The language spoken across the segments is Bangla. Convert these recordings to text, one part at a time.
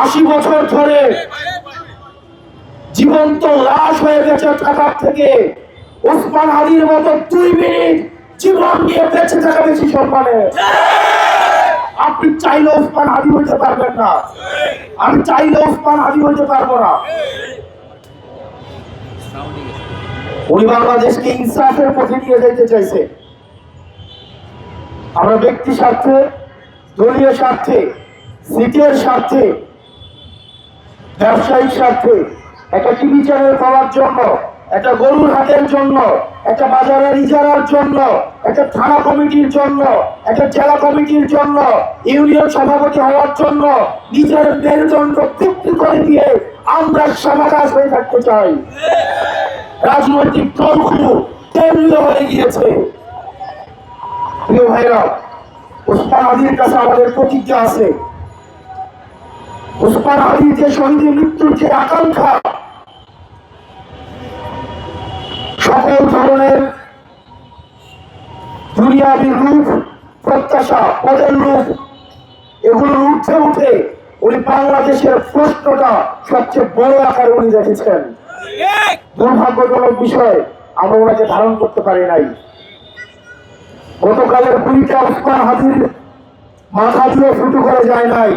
আশি বছর ধরে জীবন্ত লাশ হয়ে গেছে থাকার থেকে। ওসমান আলীর মতো দুই মিনিট জীবন নিয়ে বেঁচে থাকা বেশি সম্মানে। আপনি চাইলে ওসমান হাদি হইতে পারবেন না। আমি চাইলে ওসমান হাদি হইতে পারব না। উনি বাংলাদেশকে ইনসাফের পথে নিয়ে যেতে চাইছে। আমরা ব্যক্তি স্বার্থে, দলীয় স্বার্থে, সিটের স্বার্থে ব্যবসায়িক স্বার্থে, একটা টিভি চ্যানেল পাওয়ার জন্য, একটা গরুর হাটের জন্য, একটা বাজারের ইজারার জন্য, একটা থানা কমিটির জন্য, একটা জেলা কমিটির জন্য, ইউনিয়ন সভাপতি হওয়ার জন্য, নিজের মেরুদণ্ড তৃপ্তি করে দিয়ে আমরা সমাকাশ হয়ে থাকতে চাই। রাজনৈতিক দলগুলো কেন্দ্রীয় হয়ে গিয়েছে। প্রিয় ভাইরা ওসমান আলীর কাছে আমাদের প্রতিজ্ঞা আছে। ওসমান আলী যে শহীদের মৃত্যুর যে আকাঙ্ক্ষা, সকল ধরনের দুনিয়াবি রূপ, প্রত্যাশা, পদের রূপ এগুলো উঠে উঠে উনি বাংলাদেশের প্রশ্নটা সবচেয়ে বড় আকারে উনি রেখেছেন। দুর্ভাগ্যজনক বিষয়, আমরা ওনাকে ধারণ করতে পারি নাই। গতকালের গুলিটা ওসমান হাজির মাথা দিয়ে ফুটু করে যায় নাই।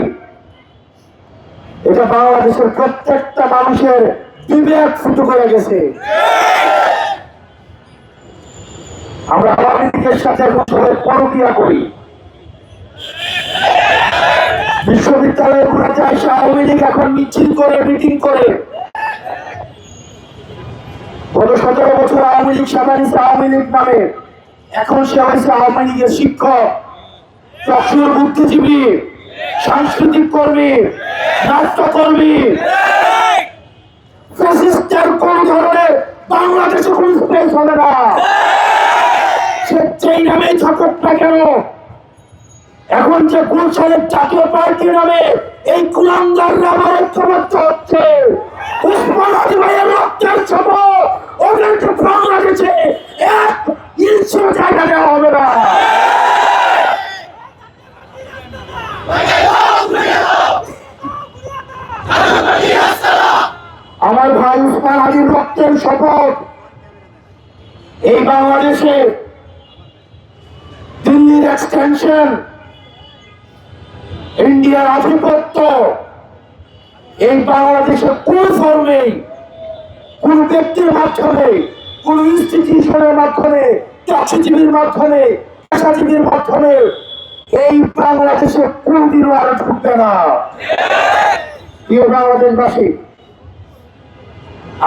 এটা বাংলাদেশের প্রত্যেকটা মানুষের বিবেক ফুটু করে গেছে। আমরা আওয়ামী সাথে সবাই পরকিয়া করি। বিশ্ববিদ্যালয়ে ঘুরে যায় সে আওয়ামী লীগ এখন মিছিল করে, মিটিং করে। গত সতেরো বছর আওয়ামী লীগ সাধারণ আওয়ামী লীগ নামে। এখন সে হয়েছে আওয়ামী লীগের শিক্ষক চক্ষুর বুদ্ধিজীবী, সাংস্কৃতিক কর্মী। নাট্যকর্মী ফ্যাসিস্টের কোন ধরনের বাংলাদেশে কোন স্পেস হবে না। সে যেই নামে থাকুক কেন? এখন যে গুলশানের জাতীয় পার্টি নামে এই কুলাঙ্গাররা আমার ঐক্যবদ্ধ হচ্ছে। উসমান আলী ভাইয়ের রক্তের শপথ ওদেরকে বাংলাদেশে এক ইঞ্চিও জায়গা দেওয়া হবে না আমার ভাই উসমান আলীর রক্তের শপথ এই বাংলাদেশে দিল্লির এক্সটেনশন ইন্ডিয়ার আধিপত্য, এই বাংলাদেশে কোন ফর্মে কোন ব্যক্তির মাধ্যমে, কোন ইনস্টিটিউশনের মাধ্যমে, চাকরিজীবীর মাধ্যমে, পেশাজীবীর মাধ্যমে এই বাংলাদেশে কোনদিনও আর ঢুকবে না। প্রিয় বাংলাদেশবাসী,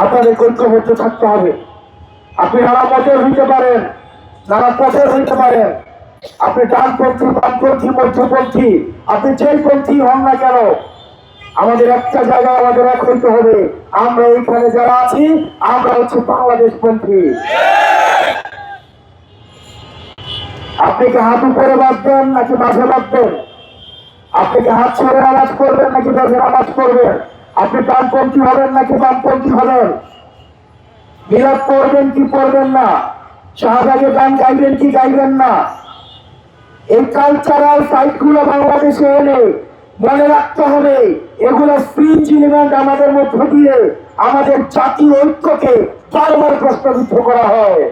আপনাদের ঐক্যবদ্ধ থাকতে হবে। আপনি নানা পথের হইতে পারেন নানা পথের হইতে পারেন, আপনি ডানপন্থী, বামপন্থী, মধ্যপন্থী, আপনি যেই পন্থী হন না কেন, আমাদের একটা জায়গায় আমাদের এক হইতে হবে। আমরা এইখানে যারা আছি, আমরা হচ্ছে বাংলাদেশ পন্থী। আপনি কি হাত উপরে বাঁধবেন নাকি মাঝে বাঁধবেন? আপনি কি হাত ছেড়ে আওয়াজ করবেন নাকি মাঝে আওয়াজ করবেন আপনি ডানপন্থী হবেন নাকি বামপন্থী হবেন? মিলাদ করবেন কি করবেন না? শাহবাগে গান গাইবেন কি গাইবেন না? এই কালচারাল সাইটগুলো বাংলাদেশে এলে মনে রাখতে হবে, এগুলো ফ্রিঞ্জ এলিমেন্ট আমাদের মধ্য দিয়ে আমাদের জাতীয় ঐক্যকে বারবার প্রশ্নবিদ্ধ করা হয়।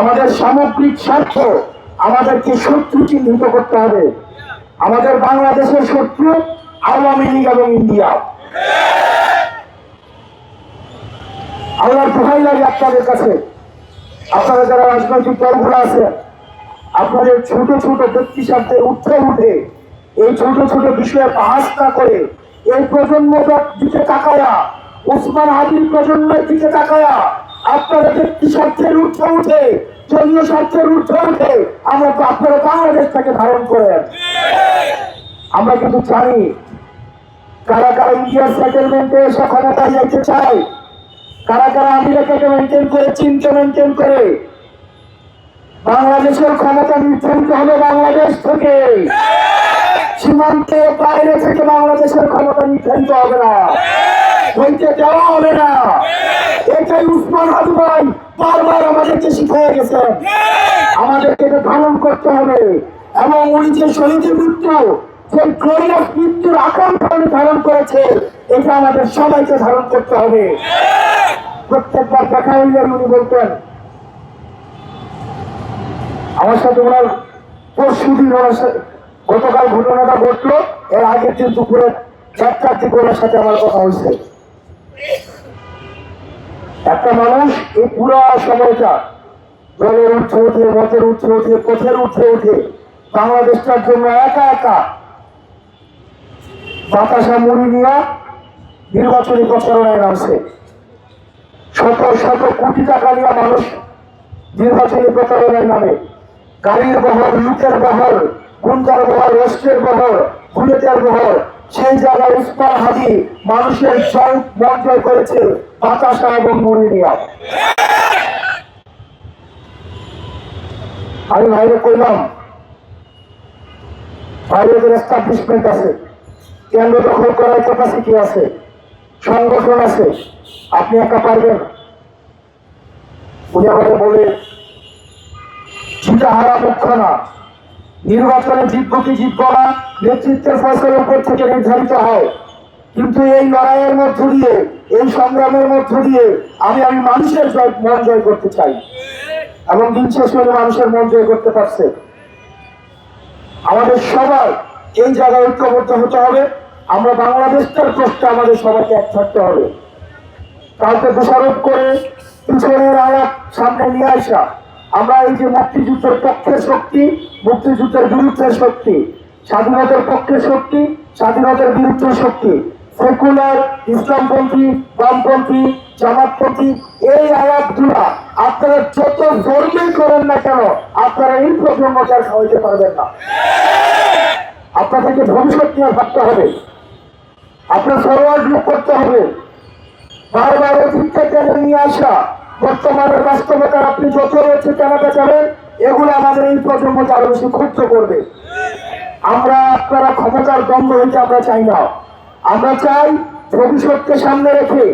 আমাদের সামগ্রিক স্বার্থ আমাদেরকে শত্রু চিহ্নিত করতে হবে। আমাদের বাংলাদেশের শত্রু আওয়ামী লীগ এবং ইন্ডিয়া। আল্লাহর দোহাই লাগে আপনাদের কাছে, আপনারা যারা রাজনৈতিক দলগুলো আছে, আপনাদের ছোট ছোট ব্যক্তি স্বার্থে উঠে উঠে, এই ছোট ছোট বিষয়ে বাহাস না করে, এই প্রজন্মটার দিকে তাকায়া ওসমান হাজির প্রজন্মের দিকে তাকায়া, আপনারা ব্যক্তি স্বার্থের উঠে উঠে দলীয় স্বার্থের উঠে উঠে, আমরা তো আপনারা বাংলাদেশটাকে ধারণ করেন আমরা কিন্তু জানি, কারা কারা ইন্ডিয়ার সেটেলমেন্টে এসে ক্ষমতায় যেতে চায় কারা কারা আমেরিকাকে মেনটেন করে চীনকে মেনটেন করে, বাংলাদেশের ক্ষমতা নির্ধারিত হবে বাংলাদেশ থেকে। সীমান্তের বাইরে থেকে বাংলাদেশের ক্ষমতা নির্ধারিত হবে না। হইতে দেওয়া হবে না। এটাই উসমান বারবার আমাদেরকে শিখিয়ে গেছেন। আমাদেরকে এটা ধারণ করতে হবে। এবং উনি যে শহীদের মৃত্যু সেই গ্লোরিয়াস মৃত্যুর আকাঙ্ক্ষা ধারণ করেছে এটা আমাদের সবাইকে ধারণ করতে হবে। প্রত্যেকবার দেখা হইলে উনি বলতেন, আমার সাথে ওনার পরশু দিন ওনার গতকাল ঘটনাটা ঘটলো, এর আগের দিন দুপুরে চারটার দিকে ওনার সাথে আমার কথা হয়েছে। একটা মানুষ এই পুরো সময়টা জলের উঠে উঠে মতের উঠে উঠে, পথের উঠে উঠে, বাংলাদেশটার জন্য একা একা বাতাসা মুড়ি নিয়ে নির্বাচনী প্রচারণায় নামছে। শত শত কোটি টাকা নিয়ে মানুষ নির্বাচনী প্রচারণায় নামে। গাড়ির বহর, লুটের বহর, গুন্ডার বহর রস্টের বহর, বুলেটের বহর, সেই জায়গায় উসমান হাজি মানুষের জয় মন জয় করেছে বাতাসা এবং মুড়ি নিয়ে আমি ভাইরে কইলাম বাইরেদের এস্টাবলিশমেন্ট আছে, কেন্দ্র দখল করার ক্যাপাসিটি আছে, সংগঠন আছে, আপনি একা পারবেন উনি আমাকে বলে জিতা হারা মুখ্য না নির্বাচনে জিতব কি জিতব না, নেতৃত্বের ফসলের উপর থেকে নির্ধারিত হয়। কিন্তু এই লড়াইয়ের মধ্য দিয়ে, এই সংগ্রামের মধ্য দিয়ে আমি আমি মানুষের মন জয় করতে চাই। এবং দিন শেষ হলে মানুষের মন জয় করতে পারছে। আমাদের সবাই এই জায়গায় ঐক্যবদ্ধ হতে হবে। আমরা বাংলাদেশটার প্রশ্নে আমাদের সবাইকে এক থাকতে হবে। কাউকে দোষারোপ করে পিছনের আলাপ সামনে নিয়ে আসা। আমরা এই যে মুক্তিযুদ্ধের পক্ষের শক্তি, মুক্তিযুদ্ধের বিরুদ্ধের শক্তি, স্বাধীনতার পক্ষে শক্তি, স্বাধীনতার বিরুদ্ধে শক্তি, সেকুলার, ইসলামপন্থী, বামপন্থী, জামাতপন্থী, এই আয়াতগুলা আপনারা যত ধর্মেই করেন না কেন, আপনারা এই প্রজন্মকে আর খাওয়াইতে পারবেন না। আপনাদেরকে ভবিষ্যৎ নিয়ে ভাবতে হবে। আপনার ফরওয়ার্ড করতে হবে। বারবার অতীতকে টেনে নিয়ে আসা। বর্তমানের বাস্তবতার আপনি যত রয়েছে জানাতে চাবেন এগুলো আমাদের এই প্রজন্মকে আরও বেশি ক্ষুব্ধ করবে। আমরা আপনারা ক্ষমতার দ্বন্দ্ব হইতে আমরা চাই না। আমরা চাই ভবিষ্যৎকে সামনে রেখে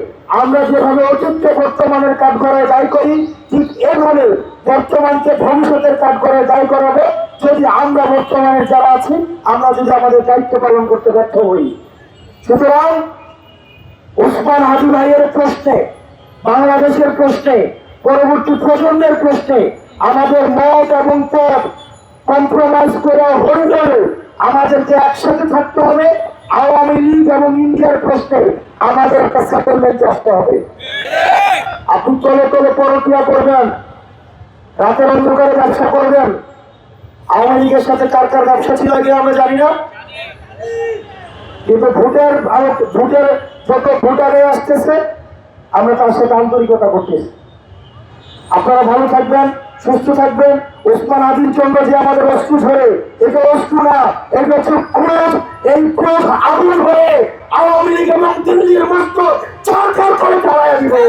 আমরা যেভাবে অতীতকে বর্তমানের কাজ করে দায়ী করি, ঠিক এভাবে বর্তমানকে ভবিষ্যতের কাজ করে দায়ী করাবে। যদি আমরা বর্তমানে যারা আছি, আমরা যদি আমাদের দায়িত্ব পালন করতে ব্যর্থ হই। সুতরাং ওসমান হাজি ভাইয়ের প্রশ্নে, বাংলাদেশের প্রশ্নে, পরবর্তী প্রজন্মের প্রশ্নে আমাদের মত এবং পথ কম্প্রোমাইজ করে হরিদলে আমাদেরকে একসাথে থাকতে হবে। আওয়ামী লীগ এবং ইন্ডিয়ার প্রশ্নে আমাদের একটা সেটেলমেন্ট আসতে হবে। আপনি চলে চলে পরকিয়া করবেন, রাতের অন্ধকারে ব্যবসা করবেন। আওয়ামী লীগের সাথে কার কার ব্যবসা ছিল আগে আমরা জানি না। কিন্তু ভোটের ভারত ভোটের যত ভোটারে আসতেছে, আমরা তার সাথে আন্তরিকতা করতেছি। আপনারা ভালো থাকবেন, সুস্থ থাকবেন। ওসমান আদিল চন্দ্র যে আমাদের অস্ত্র ধরে এটা অস্ত্র না এটা হচ্ছে ক্রোধ এই ক্রোধ আগুন হয়ে আওয়ামী লীগ এবং দিল্লির মস্ত চার করে চালায় দিবে